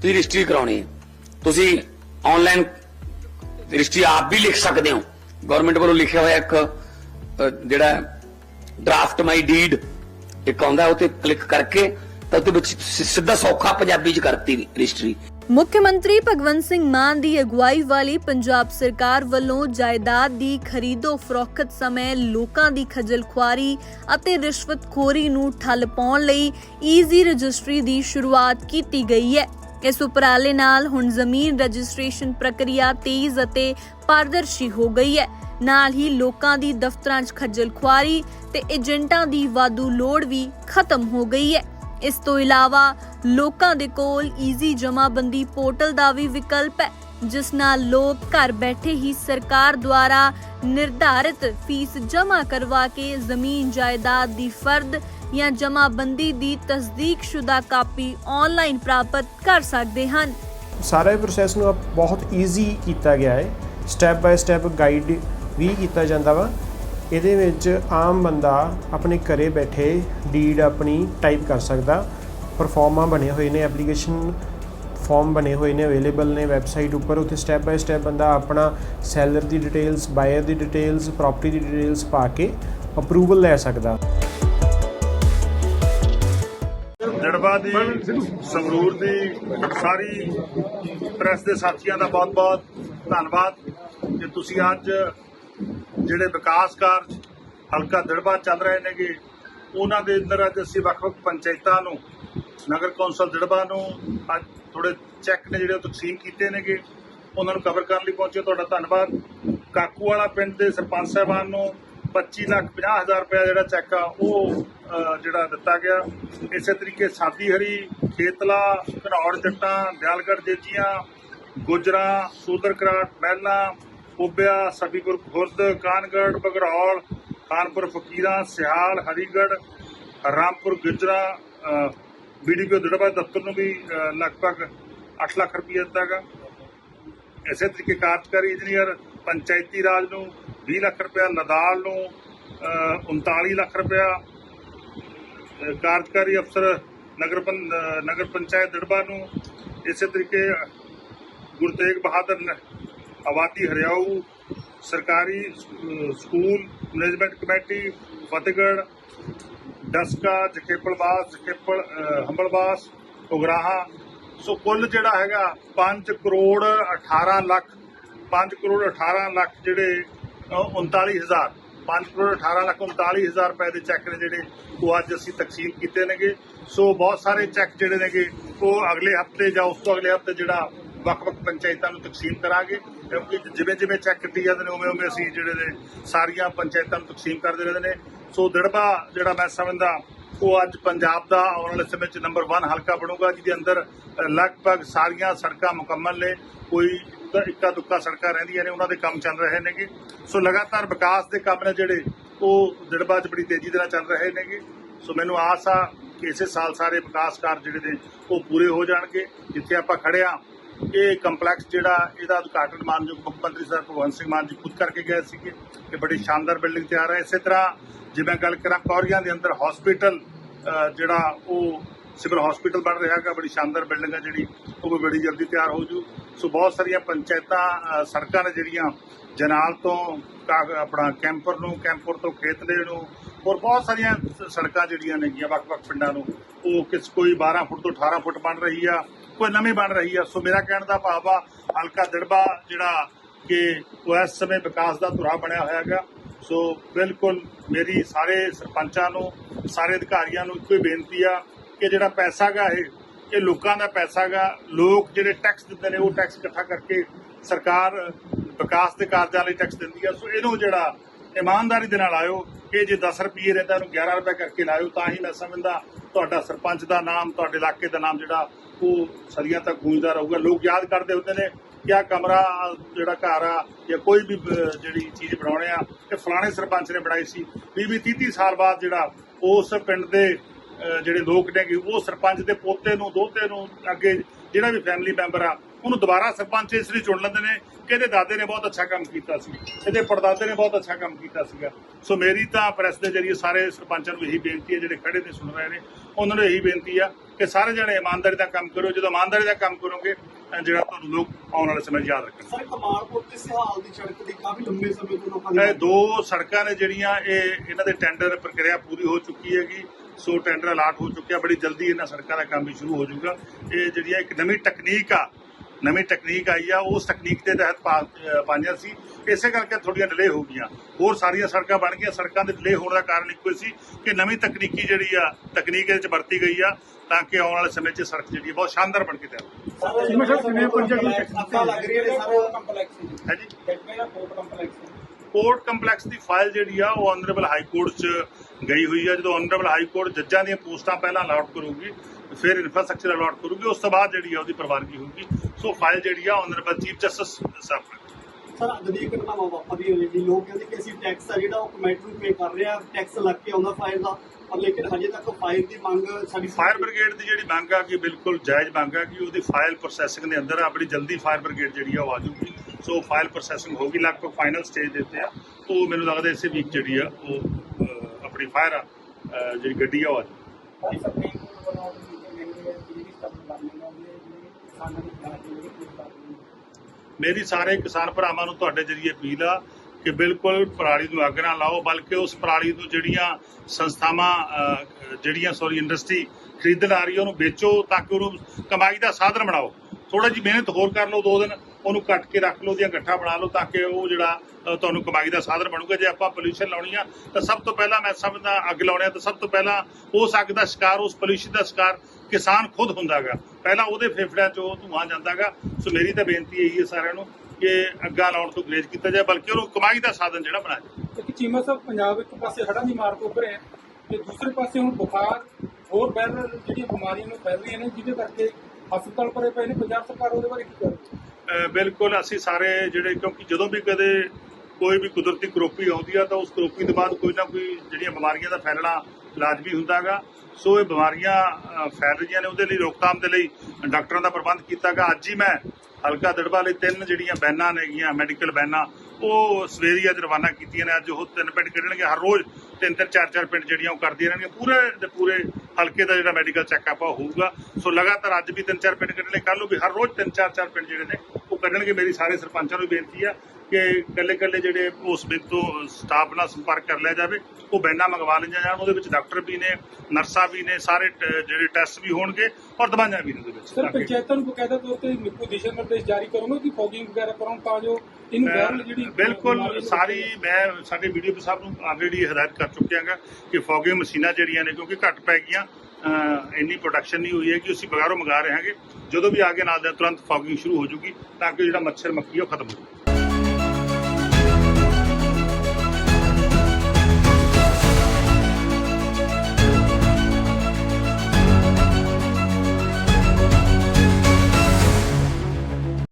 ਤੁਸੀਂ ਰਜਿਸਟਰੀ ਕਰਾਉਣੀ ਹੈ। ਤੁਸੀਂ ਆਨਲਾਈਨ ਰਜਿਸਟਰੀ ਆਪ ਵੀ ਲਿਖ ਸਕਦੇ ਹੋ। ਗਵਰਨਮੈਂਟ ਵੱਲੋਂ ਲਿਖਿਆ ਹੋਇਆ ਇੱਕ ਜਿਹੜਾ ਡਰਾਫਟ ਮਾਈ ਡੀਡ ਇੱਕ ਆਉਂਦਾ ਉਹ ਤੇ ਕਲਿੱਕ ਕਰਕੇ ਤਾਂ ਉਹਦੇ ਵਿੱਚ ਸਿੱਧਾ ਸੌਖਾ ਪੰਜਾਬੀ ਚ ਕਰਤੀ ਰਜਿਸਟਰੀ। ਮੁੱਖ ਮੰਤਰੀ ਭਗਵੰਤ ਸਿੰਘ ਮਾਨ ਦੀ ਅਗਵਾਈ ਵਾਲੀ ਪੰਜਾਬ ਸਰਕਾਰ ਵੱਲੋਂ ਜਾਇਦਾਦ ਦੀ ਖਰੀਦੋ ਫਰੋਖਤ ਸਮੇਂ ਲੋਕਾਂ ਦੀ ਖੱਜਲ ਖੁਆਰੀ ਅਤੇ ਰਿਸ਼ਵਤਖੋਰੀ ਨੂੰ ਠੱਲ ਪਾਉਣ ਲਈ ਈਜ਼ੀ ਰਜਿਸਟਰੀ ਦੀ ਸ਼ੁਰੂਆਤ ਕੀਤੀ ਗਈ ਹੈ। ਇਸ ਉਪਰਾਲੇ ਨਾਲ ਹੁਣ ਜ਼ਮੀਨ ਰਜਿਸਟ੍ਰੇਸ਼ਨ ਪ੍ਰਕਿਰਿਆ ਤੇਜ਼ ਅਤੇ ਪਾਰਦਰਸ਼ੀ ਹੋ ਗਈ ਹੈ। ਨਾਲ ਹੀ ਲੋਕਾਂ ਦੀ ਦਫ਼ਤਰਾਂ 'ਚ ਖੱਜਲ ਖੁਆਰੀ ਤੇ ਏਜੰਟਾਂ ਦੀ ਵਾਧੂ ਲੋੜ ਵੀ ਖਤਮ ਹੋ ਗਈ ਹੈ। ਇਸ ਤੋਂ ਇਲਾਵਾ ਲੋਕਾਂ ਦੇ ਕੋਲ ਈਜ਼ੀ ਜਮਾਬੰਦੀ ਪੋਰਟਲ ਦਾ ਵੀ ਵਿਕਲਪ ਹੈ, ਜਿਸ ਨਾਲ ਲੋਕ ਘਰ ਬੈਠੇ ਹੀ ਸਰਕਾਰ ਦੁਆਰਾ ਨਿਰਧਾਰਿਤ ਫੀਸ ਜਮ੍ਹਾਂ ਕਰਵਾ ਕੇ ਜ਼ਮੀਨ ਜਾਇਦਾਦ ਦੀ ਫਰਦ ਜਾਂ ਜਮਾਬੰਦੀ ਦੀ ਤਸਦੀਕਸ਼ੁਦਾ ਕਾਪੀ ਆਨਲਾਈਨ ਪ੍ਰਾਪਤ ਕਰ ਸਕਦੇ ਹਨ। ਸਾਰਾ ਪ੍ਰੋਸੈਸ ਨੂੰ ਬਹੁਤ ਈਜ਼ੀ ਕੀਤਾ ਗਿਆ ਹੈ। ਸਟੈਪ ਬਾਈ ਸਟੈਪ ਗਾਈਡ ਵੀ ਕੀਤਾ ਜਾਂਦਾ ਵਾ। ਇਹਦੇ ਵਿੱਚ ਆਮ ਬੰਦਾ ਆਪਣੇ ਘਰੇ ਬੈਠੇ ਡੀਡ ਆਪਣੀ ਟਾਈਪ ਕਰ ਸਕਦਾ। ਪਰਫਾਰਮਾ ਬਣੇ ਹੋਏ ਨੇ ਐਪਲੀਕੇਸ਼ਨ ਫਾਰਮ ਬਣੇ ਹੋਏ ਨੇ ਅਵੇਲੇਬਲ ਨੇ ਵੈਬਸਾਈਟ ਉੱਪਰ। ਉੱਥੇ ਸਟੈਪ ਬਾਈ ਸਟੈਪ ਬੰਦਾ ਆਪਣਾ ਸੈਲਰ ਦੀ ਡਿਟੇਲਸ ਬਾਇਰ ਦੀ ਡਿਟੇਲਸ ਪ੍ਰਾਪਰਟੀ ਦੀ ਡਿਟੇਲਸ ਪਾ ਕੇ ਅਪਰੂਵਲ ਲੈ ਸਕਦਾ। ਜੜਵਾ ਦੀ ਸੰਗਰੂਰ ਦੀ ਸਾਰੀ ਪ੍ਰੈਸ ਦੇ ਸਾਥੀਆਂ ਦਾ ਬਹੁਤ-ਬਹੁਤ ਧੰਨਵਾਦ ਕਿ ਤੁਸੀਂ ਅੱਜ ਜਿਹੜੇ ਵਿਕਾਸ ਕਾਰਜ ਹਲਕਾ ਦੜਬਾ ਚੱਲ ਰਹੇ ਨੇਗੇ ਉਹਨਾਂ ਦੇ ਅੰਦਰ ਅੱਜ ਅਸੀਂ ਵੱਖ-ਵੱਖ ਪੰਚਾਇਤਾਂ ਨੂੰ ਨਗਰ ਕੌਂਸਲ ਦੜਬਾ ਨੂੰ ਅੱਜ ਥੋੜੇ ਚੈੱਕ ਨੇ ਜਿਹੜੇ ਤਕਸੀਮ ਕੀਤੇ ਨੇਗੇ ਉਹਨਾਂ ਨੂੰ ਕਵਰ ਕਰਨ ਲਈ ਪਹੁੰਚੇ ਤੁਹਾਡਾ ਧੰਨਵਾਦ। ਕਾਕੂ ਵਾਲਾ ਪਿੰਡ ਦੇ ਸਰਪੰਚ ਸਾਹਿਬਾਨ ਨੂੰ 25 ਲੱਖ 50 ਹਜ਼ਾਰ ਰੁਪਇਆ ਜਿਹੜਾ ਚੈੱਕ ਆ, ਉਹ ਜਿਹੜਾ ਦਿੱਤਾ ਗਿਆ। ਇਸੇ ਤਰੀਕੇ ਸਾਦੀ ਹਰੀ, ਖੇਤਲਾ ਘਨੌੜ ਜੱਟਾਂ, ਦਿਆਲਗੜ੍ਹ ਜੇਜੀਆਂ, ਗੁਜਰਾ, ਸੂਦਰਕਰਾਟ, ਮਹਿਲਾ ਉਬਿਆ ਸਬੀਪੁਰ ਖੁਰਦ ਕਾਨਗੜ ਬਗਰੌਲ ਖਾਨਪੁਰ ਫਕੀਰਾਂ ਸਿਹਾਲ ਹਰੀਗੜ੍ਹ, ਰਾਮਪੁਰ ਗੁਜਰਾ ਬੀਡੀਪੀ ਦੜਬਾ ਦਫ਼ਤਰ ਨੂੰ ਵੀ ਲਗਭਗ 8 ਲੱਖ ਰੁਪਏ ਦਿੱਤਾ ਗਾ ਇਸੇ ਤਰੀਕੇ ਕਾਰਜਕਾਰੀ ਇੰਜੀਨੀਅਰ, ਪੰਚਾਇਤੀ ਰਾਜ ਨੂੰ 20 ਲੱਖ ਰੁਪਇਆ ਨਦਾਲ ਨੂੰ ਅਹ, 39 ਲੱਖ ਰੁਪਇਆ। ਕਾਰਜਕਾਰੀ ਅਫਸਰ ਨਗਰ ਪੰ- ਨਗਰ ਪੰਚਾਇਤ ਦੜਬਾ ਨੂੰ ਇਸੇ ਤਰੀਕੇ ਗੁਰੂ ਤੇਗ ਬਹਾਦਰ ਆਬਾਦੀ ਹਰਿਆਊ ਸਰਕਾਰੀ ਅਹ, ਸਕੂਲ ਮੈਨੇਜਮੈਂਟ ਕਮੇਟੀ ਫਤਿਹਗੜ੍ਹ ਡਸਕਾ ਜਖੇਪਲਵਾਸ ਜਖੇਪਲ ਅਹ, ਹੰਬਲਵਾਸ ਉਗਰਾਹਾ। ਸੋ ਕੁੱਲ ਜਿਹੜਾ ਹੈਗਾ 5 ਕਰੋੜ 18 ਲੱਖ 5 ਕਰੋੜ 18 ਲੱਖ ਜਿਹੜੇ 39000 5 ਕਰੋੜ 18 ਲੱਖ 39000 ਰੁਪਏ ਦੇ ਚੈੱਕ ਨੇ ਜਿਹੜੇ ਉਹ ਅੱਜ ਅਸੀਂ ਤਕਸੀਮ ਕੀਤੇ ਨੇਗੇ। ਸੋ ਬਹੁਤ ਸਾਰੇ ਚੈੱਕ ਜਿਹੜੇ ਨੇਗੇ, ਉਹ ਅਗਲੇ ਹਫ਼ਤੇ ਜਾਂ ਉਸ ਤੋਂ ਅਗਲੇ ਹਫ਼ਤੇ ਜਿਹੜਾ ਵੱਖ-ਵੱਖ ਪੰਚਾਇਤਾਂ ਨੂੰ ਤਕਸੀਮ ਕਰਾਂਗੇ। ਕਿਉਂਕਿ ਜਿਵੇਂ ਜਿਵੇਂ ਚੈੱਕ ਕੱਟੀ ਜਾਂਦੇ ਨੇ ਉਵੇਂ ਉਵੇਂ ਅਸੀਂ ਜਿਹੜੇ ਨੇ ਸਾਰੀਆਂ ਪੰਚਾਇਤਾਂ ਨੂੰ ਤਕਸੀਮ ਕਰਦੇ ਰਹਿੰਦੇ ਨੇ। ਸੋ ਦੜਬਾ ਜਿਹੜਾ ਮੈਂ ਸਮਝਦਾ, ਉਹ ਅੱਜ ਪੰਜਾਬ ਦਾ ਆਉਣ ਵਾਲੇ ਸਮੇਂ 'ਚ ਨੰਬਰ 1 ਹਲਕਾ ਬਣੂਗਾ, ਜਿਹਦੇ ਅੰਦਰ ਲਗਭਗ ਸਾਰੀਆਂ ਸੜਕਾਂ ਮੁਕੰਮਲ ਨੇ। ਕੋਈ ਇੱਕਾ ਦੁੱਕਾ ਸੜਕਾਂ ਰਹਿੰਦੀਆਂ ਨੇ, ਉਹਨਾਂ ਦੇ ਕੰਮ ਚੱਲ ਰਹੇ ਨੇਗੇ। ਸੋ ਲਗਾਤਾਰ ਵਿਕਾਸ ਦੇ ਕੰਮ ਨੇ ਜਿਹੜੇ, ਉਹ ਦਿੜਬਾ 'ਚ ਬੜੀ ਤੇਜ਼ੀ ਦੇ ਨਾਲ ਚੱਲ ਰਹੇ ਨੇਗੇ। ਸੋ ਮੈਨੂੰ ਆਸ ਆ ਕਿ ਇਸੇ ਸਾਲ ਸਾਰੇ ਵਿਕਾਸ ਕਾਰਜ ਜਿਹੜੇ ਨੇ, ਉਹ ਪੂਰੇ ਹੋ ਜਾਣਗੇ। ਜਿੱਥੇ ਆਪਾਂ ਖੜੇ ਆ ਇਹ ਕੰਪਲੈਕਸ ਜਿਹੜਾ, ਇਹਦਾ ਉਦਘਾਟਨ ਮਾਨਯੋਗ ਮੁੱਖ ਮੰਤਰੀ ਸਾਹਿਬ ਭਗਵੰਤ ਸਿੰਘ ਮਾਨ ਜੀ ਖੁਦ ਕਰਕੇ ਗਏ ਸੀਗੇ ਇਹ ਬੜੀ ਸ਼ਾਨਦਾਰ ਬਿਲਡਿੰਗ ਤਿਆਰ ਹੈ। ਇਸੇ ਤਰ੍ਹਾਂ ਜੇ ਮੈਂ ਗੱਲ ਕਰਾਂ ਕੌਰੀਆਂ ਦੇ ਅੰਦਰ ਹਸਪੀਟਲ ਜਿਹੜਾ ਉਹ ਸਿਵਲ ਹਸਪੀਟਲ ਬਣ ਰਿਹਾ ਹੈਗਾ, ਬੜੀ ਸ਼ਾਨਦਾਰ ਬਿਲਡਿੰਗ ਹੈ ਜਿਹੜੀ, ਉਹ ਵੀ ਬੜੀ ਜਲਦੀ ਤਿਆਰ ਹੋ ਜੂ। ਸੋ ਬਹੁਤ ਸਾਰੀਆਂ ਪੰਚਾਇਤਾਂ ਸੜਕਾਂ ਨੇ ਜਿਹੜੀਆਂ ਜਨਾਲ ਤੋਂ ਕਾ- ਆਪਣਾ ਕੈਂਪਰ ਨੂੰ, ਕੈਂਪਰ ਤੋਂ ਖੇਤਲੇ ਨੂੰ ਔਰ ਬਹੁਤ ਸਾਰੀਆਂ ਸੜਕਾਂ ਜਿਹੜੀਆਂ ਨੇਗੀਆਂ ਵੱਖ-ਵੱਖ ਪਿੰਡਾਂ ਨੂੰ, ਉਹ ਕਿਸ ਕੋਈ 12 ਫੁੱਟ ਤੋਂ 18 ਫੁੱਟ ਬਣ ਰਹੀ ਆ, ਕੋਈ ਨਵੀਂ ਬਣ ਰਹੀ ਆ। ਸੋ ਮੇਰਾ ਕਹਿਣ ਦਾ ਭਾਵ ਆ, ਹਲਕਾ ਦੜਬਾ ਜਿਹੜਾ ਕਿ ਉਹ ਇਸ ਸਮੇਂ ਵਿਕਾਸ ਦਾ ਧੁਰਾ ਬਣਿਆ ਹੋਇਆ ਹੈਗਾ। ਸੋ ਬਿਲਕੁਲ ਮੇਰੀ ਸਾਰੇ ਸਰਪੰਚਾਂ ਨੂੰ, ਸਾਰੇ ਅਧਿਕਾਰੀਆਂ ਨੂੰ ਇੱਕੋ ਹੀ ਬੇਨਤੀ ਆ ਕਿ ਜਿਹੜਾ ਪੈਸਾ ਗਾ ਇਹ ਇਹ ਲੋਕਾਂ ਦਾ ਪੈਸਾ ਗਾ, ਲੋਕ ਜਿਹੜੇ ਟੈਕਸ ਦਿੰਦੇ ਨੇ, ਉਹ ਟੈਕਸ ਇਕੱਠਾ ਕਰਕੇ ਸਰਕਾਰ, ਵਿਕਾਸ ਦੇ ਕਾਰਜਾਂ ਲਈ ਟੈਕਸ ਦਿੰਦੀ ਆ। ਸੋ ਇਹਨੂੰ ਜਿਹੜਾ ਇਮਾਨਦਾਰੀ ਦੇ ਨਾਲ ਆਇਓ ਕਿ ਜੇ 10 ਰੁਪਏ ਰਹਿੰਦਾ, ਇਹਨੂੰ 11 ਰੁਪਏ ਕਰਕੇ ਲਾਇਓ, ਤਾਂ ਹੀ ਮੈਂ ਸਮਝਦਾ ਤੁਹਾਡਾ ਸਰਪੰਚ ਦਾ ਨਾਮ, ਤੁਹਾਡੇ ਇਲਾਕੇ ਦਾ ਨਾਮ ਜਿਹੜਾ, ਉਹ ਸਦੀਆਂ ਤੱਕ ਗੂੰਜਦਾ ਰਹੂਗਾ। ਲੋਕ ਯਾਦ ਕਰਦੇ ਹੁੰਦੇ ਨੇ ਕਿ ਆਹ ਕਮਰਾ ਜਿਹੜਾ ਘਰ ਆ, ਜਾਂ ਕੋਈ ਵੀ ਜਿਹੜੀ ਚੀਜ਼ ਬਣਾਉਣੇ ਆ, ਇਹ ਫਲਾਣੇ ਸਰਪੰਚ ਨੇ ਬਣਾਈ ਸੀ। 20 30 30 ਸਾਲ ਬਾਅਦ ਜਿਹੜਾ ਉਸ ਪਿੰਡ ਦੇ ਜਿਹੜੇ ਲੋਕ ਨੇਗੇ ਉਹ ਸਰਪੰਚ ਦੇ ਪੋਤੇ ਨੂੰ ਦੋਤੇ ਨੂੰ ਅੱਗੇ ਜਿਹੜਾ ਵੀ ਫੈਮਿਲੀ ਮੈਂਬਰ ਆ ਉਹਨੂੰ ਦੁਬਾਰਾ ਸਰਪੰਚ ਇਸ ਲਈ ਚੁਣ ਲੈਂਦੇ ਨੇ ਕਿ ਇਹਦੇ ਦਾਦੇ ਨੇ ਬਹੁਤ ਅੱਛਾ ਕੰਮ ਕੀਤਾ ਸੀ ਇਹਦੇ ਪੜਦਾਦੇ ਨੇ ਬਹੁਤ ਅੱਛਾ ਕੰਮ ਕੀਤਾ ਸੀਗਾ। ਸੋ ਮੇਰੀ ਤਾਂ ਪ੍ਰੈਸ ਦੇ ਜਰੀਏ ਸਾਰੇ ਸਰਪੰਚਾਂ ਨੂੰ ਇਹੀ ਬੇਨਤੀ ਹੈ ਜਿਹੜੇ ਖੜੇ ਨੇ ਸੁਣ ਰਹੇ ਨੇ ਉਹਨਾਂ ਨੂੰ ਇਹੀ ਬੇਨਤੀ ਆ ਕਿ ਸਾਰੇ ਜਣੇ ਇਮਾਨਦਾਰੀ ਦਾ ਕੰਮ ਕਰੋ। ਜਦੋਂ ਇਮਾਨਦਾਰੀ ਦਾ ਕੰਮ ਕਰੋਗੇ ਜਿਹੜਾ ਤੁਹਾਨੂੰ ਲੋਕ ਆਉਣ ਵਾਲੇ ਸਮੇਂ ਯਾਦ ਰੱਖਣਗੇ। ਸਰ ਕਮਾਲਪੁਰ ਤੇ ਸਿਹਾਲ ਦੀ ਸੜਕ ਦੀ ਕਾਫੀ ਲੰਬੇ ਸਮੇਂ ਤੋਂ ਲੋਕਾਂ ਦੀ ਇਹ ਦੋ ਸੜਕਾਂ ਨੇ ਜਿਹੜੀਆਂ ਇਹ ਇਹਨਾਂ ਦੇ ਟੈਂਡਰ ਪ੍ਰਕਿਰਿਆ ਪੂਰੀ ਹੋ ਚੁੱਕੀ ਹੈਗੀ। ਸੋ ਟੈਂਡਰ ਅਲਾਟ ਹੋ ਚੁੱਕਿਆ ਬੜੀ ਜਲਦੀ ਇਹਨਾਂ ਸੜਕਾਂ ਦਾ ਕੰਮ ਵੀ ਸ਼ੁਰੂ ਹੋ ਜਾਊਗਾ। ਇਹ ਜਿਹੜੀ ਹੈ ਇੱਕ ਨਵੀਂ ਟੈਕਨੀਕ ਆ ਨਵੀਂ ਟੈਕਨੀਕ ਆਈ ਆ ਉਸ ਟੈਕਨੀਕ ਦੇ ਤਹਿਤ ਪਾ- ਅਹ ਪਾਈਆਂ ਸੀ। ਇਸੇ ਕਰਕੇ ਥੋੜੀਆਂ ਡਿਲੇ ਹੋ ਗਈਆਂ। ਹੋਰ ਸਾਰੀਆਂ ਸੜਕਾਂ ਬਣ ਗਈਆਂ। ਸੜਕਾਂ ਦੇ ਡਿਲੇ ਹੋਣ ਦਾ ਕਾਰਨ ਇੱਕੋ ਹੀ ਸੀ ਕਿ ਨਵੀਂ ਤਕਨੀਕੀ ਜਿਹੜੀ ਆ ਤਕਨੀਕ ਇਹਦੇ ਚ ਵਰਤੀ ਗਈ ਆ ਤਾਂ ਕਿ ਆਉਣ ਵਾਲੇ ਸਮੇਂ 'ਚ ਸੜਕ ਜਿਹੜੀ ਹੈ ਬਹੁਤ ਸ਼ਾਨਦਾਰ ਬਣ ਕੇ ਤਿਆਰ ਹੋਵੇ। ਸਰ ਜਿਵੇਂ ਪੰਜਾਬ ਦੀ ਅੱਖਾਂ ਲੱਗ ਰਹੀਆਂ ਨੇ ਸਰ ਕੰਪਲੈਕਸ ਹੈ। ਜੀ ਕੰਪਲੈਕਸ ਕੋਰਟ ਕੰਪਲੈਕਸ ਦੀ ਫਾਈਲ ਜਿਹੜੀ ਆ ਉਹ ਆਨਰੇਬਲ ਹਾਈ ਕੋਰਟ 'ਚ ਗਈ ਹੋਈ ਆ ਜਦੋਂ ਆਨਰੇਬਲ ਹਾਈ ਕੋਰਟ ਜੱਜਾਂ ਦੀਆਂ ਪੋਸਟਾਂ ਪਹਿਲਾਂ ਅਲਾਟ ਕਰੂਗੀ ਫਿਰ ਇਨਫਰਾਸਟ੍ਰਕਚਰ ਅਲਾਟ ਕਰੂਗੀ ਉਸ ਤੋਂ ਬਾਅਦ ਜਿਹੜੀ ਆ ਉਹਦੀ ਪ੍ਰਵਾਨਗੀ ਹੋਊਗੀ। ਸੋ ਫਾਈਲ ਜਿਹੜੀ ਆ ਆਨਰੇਬਲ ਚੀਫ ਜਸਟਿਸ ਸਾਹਿਬ ਸਰ ਅੱਜ ਦੀ ਘਟਨਾਵਾਂ ਵਾਪਰਦੀ ਹੋਈ ਜੀ। ਲੋਕ ਕਹਿੰਦੇ ਕਿ ਅਸੀਂ ਟੈਕਸ ਆ ਜਿਹੜਾ ਉਹ ਕਮੇਟੀ ਨੂੰ ਪੇ ਕਰ ਰਹੇ ਆ ਟੈਕਸ ਲੱਗ ਕੇ ਆਉਂਦਾ ਫਾਇਰ ਦਾ। ਪਰ ਲੇਕਿਨ ਹਜੇ ਤੱਕ ਫਾਇਰ ਦੀ ਮੰਗ ਸਾਡੀ ਫਾਇਰ ਬ੍ਰਿਗੇਡ ਦੀ ਜਿਹੜੀ ਮੰਗ ਆ ਕਿ ਬਿਲਕੁਲ ਜਾਇਜ਼ ਮੰਗ ਆ ਕਿ ਉਹਦੀ ਫਾਈਲ ਪ੍ਰੋਸੈਸਿੰਗ ਦੇ ਅੰਦਰ ਆਪਣੀ ਜਲਦੀ ਫਾਇਰ ਬ੍ਰਿਗੇਡ ਜਿਹੜੀ ਆ ਉਹ ਆ ਜਾਊਗੀ। ਸੋ ਫਾਈਲ ਪ੍ਰੋਸੈਸਿੰਗ ਹੋਗੀ ਲਗਭਗ ਫਾਈਨਲ ਸਟੇਜ ਦੇ ਉੱਤੇ ਆ। ਉਹ ਮੈਨੂੰ ਲੱਗਦਾ ਇਸੇ ਵੀਕ ਜਿਹੜੀ ਆ ਉਹ ਆਪਣੀ ਫਾਇਰ ਆ ਜਿਹੜੀ ਗੱਡੀ ਆ ਉਹ ਆ ਮੇਰੀ ਸਾਰੇ ਕਿਸਾਨ ਭਰਾਵਾਂ ਨੂੰ ਤੁਹਾਡੇ ਜਰੀਏ ਅਪੀਲ ਆ ਕਿ ਬਿਲਕੁਲ ਪਰਾਲੀ ਨੂੰ ਅੱਗ ਨਾ ਲਾਓ ਬਲਕਿ ਉਸ ਪਰਾਲੀ ਨੂੰ ਜਿਹੜੀਆਂ ਸੰਸਥਾਵਾਂ ਅਹ, ਜਿਹੜੀਆਂ ਸੌਰੀ ਇੰਡਸਟਰੀ ਖਰੀਦਣ ਆ ਰਹੀ ਹੈ ਉਹਨੂੰ ਵੇਚੋ ਤਾਂ ਕਿ ਉਹਨੂੰ ਕਮਾਈ ਦਾ ਸਾਧਨ ਬਣਾਓ। ਥੋੜਾ ਜਿਹੀ ਮਿਹਨਤ ਹੋਰ ਕਰ ਲਓ ਦੋ ਦਿਨ। ਉਹਨੂੰ ਕੱਟ ਕੇ ਰੱਖ ਲਓ ਦੀਆਂ ਗੱਠਾ ਬਣਾ ਲਓ ਤਾਂ ਕਿ ਉਹ ਜਿਹੜਾ ਤੁਹਾਨੂੰ ਕਮਾਈ ਦਾ ਸਾਧਨ ਬਣੂਗਾ। ਜੇ ਆਪਾਂ ਪੋਲੂਸ਼ਨ ਲਾਉਣੀ ਆ, ਤਾਂ ਸਭ ਤੋਂ ਪਹਿਲਾਂ ਮੈਂ ਸਮਝਦਾ ਅੱਗ ਲਾਉਣੀ ਆ, ਤਾਂ ਸਭ ਤੋਂ ਪਹਿਲਾਂ ਉਸ ਅੱਗ ਦਾ ਸ਼ਿਕਾਰ, ਉਸ ਪੋਲੂਸ਼ਨ ਦਾ ਸ਼ਿਕਾਰ ਕਿਸਾਨ ਖੁਦ ਹੁੰਦਾਗਾ। ਪਹਿਲਾਂ ਉਹਦੇ ਫੇਫੜਿਆਂ 'ਚ ਉਹ ਧੂਆਂ ਜਾਂਦਾਗਾ। ਸੋ ਮੇਰੀ ਤਾਂ ਬੇਨਤੀ ਇਹੀ ਹੈ ਸਾਰਿਆਂ ਨੂੰ ਕਿ ਅੱਗਾ ਲਾਉਣ ਤੋਂ ਗਰੇਜ ਕੀਤਾ ਜਾਏ, ਬਲਕਿ ਉਹਨੂੰ ਕਮਾਈ ਦਾ ਸਾਧਨ ਜਿਹੜਾ ਬਣਾਇਆ ਜਾਏ। ਇੱਕ ਚੀਮਾ ਸਾਹਿਬ ਪੰਜਾਬ ਇੱਕ ਪਾਸੇ ਹੜ੍ਹਾਂ ਦੀ ਮਾਰ ਤੋਂ ਉੱਭਰੇ ਹੈ, ਤੇ ਦੂਸਰੇ ਪਾਸੇ ਹੁਣ ਬੁਖਾਰ, ਹੋਰ ਵਾਇਰਲ ਜਿਹੜੀਆਂ ਬਿਮਾਰੀਆਂ ਨੂੰ ਫੈਲ ਰਹੀਆਂ ਨੇ, ਜਿਹਦੇ ਕਰਕੇ ਹਸਪਤਾਲ ਭਰੇ ਪਏ ਨੇ, ਪੰਜਾਬ ਸਰਕਾਰ ਉਹਦੇ ਬਾਰੇ ਕੀ ਕਰ ਰਹੀ ਬਿਲਕੁਲ ਅਸੀਂ ਸਾਰੇ ਜਿਹੜੇ, ਕਿਉਂਕਿ ਜਦੋਂ ਵੀ ਕਦੇ ਕੋਈ ਵੀ ਕੁਦਰਤੀ ਕਰੋਪੀ ਆਉਂਦੀ ਆ ਤਾਂ ਉਸ ਕਰੋਪੀ ਤੋਂ ਬਾਅਦ ਕੋਈ ਨਾ ਕੋਈ ਜਿਹੜੀਆਂ ਬਿਮਾਰੀਆਂ ਦਾ ਫੈਲਣਾ ਲਾਜ਼ਮੀ ਹੁੰਦਾਗਾ। ਸੋ ਇਹ ਬਿਮਾਰੀਆਂ ਫੈਲ ਰਹੀਆਂ ਨੇ, ਉਹਦੇ ਲਈ ਰੋਕਥਾਮ ਦੇ ਲਈ ਡਾਕਟਰਾਂ ਦਾ ਪ੍ਰਬੰਧ ਕੀਤਾ ਕੀਤਾਗਾ ਅੱਜ ਹੀ ਮੈਂ ਹਲਕਾ ਦੜਬਾ ਲਈ ਤਿੰਨ ਜਿਹੜੀਆਂ ਬੈਨਾਂ ਨੇਗੀਆਂ, ਮੈਡੀਕਲ ਬੈਨਾਂ, ਉਹ ਸਵੇਰੀ ਅੱਜ ਰਵਾਨਾ ਕੀਤੀਆਂ ਨੇ। ਅੱਜ ਉਹ ਤਿੰਨ ਪਿੰਡ ਕੱਢਣਗੇ ਹਰ ਰੋਜ਼ ਤਿੰਨ ਤਿੰਨ, ਚਾਰ ਚਾਰ ਪਿੰਡ ਜਿਹੜੀਆਂ ਉਹ ਕਰਦੀਆਂ ਰਹਿਣਗੀਆਂ। ਪੂਰੇ ਦੇ ਪੂਰੇ ਹਲਕੇ ਦਾ ਜਿਹੜਾ ਮੈਡੀਕਲ ਚੈੱਕਅਪ ਆ ਉਹ ਹੋਊਗਾ। ਸੋ ਲਗਾਤਾਰ ਅੱਜ ਵੀ ਤਿੰਨ, ਚਾਰ ਪਿੰਡ ਕੱਢਣੇ ਕੱਲ ਨੂੰ ਵੀ ਹਰ ਰੋਜ਼ ਤਿੰਨ, ਚਾਰ ਚਾਰ ਪਿੰਡ ਜਿਹੜੇ ਨੇ ਕੱਢਣਗੇ ਮੇਰੀ ਸਾਰੇ ਸਰਪੰਚਾਂ ਨੂੰ ਬੇਨਤੀ ਆ ਕਿ ਕੱਲੇ ਕੱਲੇ ਜਿਹੜੇ ਉਸ ਬਿੰਦ ਤੋਂ ਸਟਾਫ ਨਾਲ ਸੰਪਰਕ ਕਰ ਲਿਆ ਜਾਵੇ ਉਹ ਬੈਨਾਂ ਮੰਗਵਾ ਲਈਆਂ ਜਾਣ ਉਹਦੇ ਵਿੱਚ ਡਾਕਟਰ ਵੀ ਨੇ ਨਰਸਾਂ ਵੀ ਨੇ ਸਾਰੇ ਜਿਹੜੇ ਟੈਸਟ ਵੀ ਹੋਣਗੇ ਔਰ ਦਵਾਈਆਂ ਵੀ ਨੇ ਉਹਦੇ ਵਿੱਚ ਸਰ ਪੰਚਾਇਤਾਂ ਨੂੰ ਬਕਾਇਦਾ ਤੌਰ ਤੇ ਨਿੱਕੂ ਦਿਸ਼ਾ ਨਿਰਦੇਸ਼ ਜਾਰੀ ਕਰੋਗੇ ਕਿ ਫੌਗਿੰਗ ਵਗੈਰਾ ਕਰਾਉਣ ਤਾਂ ਜੋ ਇਹਨੂੰ ਵਾਇਰਲ ਜਿਹੜੀ ਬਿਲਕੁਲ ਸਾਰੀ ਮੈਂ ਸਾਡੇ ਵੀਡੀਓ ਸਾਹਿਬ ਨੂੰ ਆਲਰੇਡੀ ਹਦਾਇਤ ਕਰ ਚੁੱਕਿਆਗਾ ਕਿ ਫੌਗਿੰਗ ਮਸ਼ੀਨਾਂ ਜਿਹੜੀਆਂ ਨੇ ਕਿਉਂਕਿ ਘੱਟ ਪੈ ਗਈਆਂ ਇੰਨੀ ਪ੍ਰੋਡਕਸ਼ਨ ਨਹੀਂ ਹੋਈ ਹੈ ਕਿ ਅਸੀਂ ਬਾਜ਼ਾਰੋਂ ਮੰਗਾ ਰਹੇ ਹਾਂਗੇ। ਜਦੋਂ ਵੀ ਆ ਕੇ ਨਾਲ ਦੇ ਤੁਰੰਤ ਫੌਗਿੰਗ ਸ਼ੁਰੂ ਹੋ ਜੂਗੀ ਤਾਂ ਕਿ ਜਿਹੜਾ ਮੱਛਰ ਮੱਖੀ ਆ ਉਹ ਖਤਮ ਹੋ ਜਾਵੇ।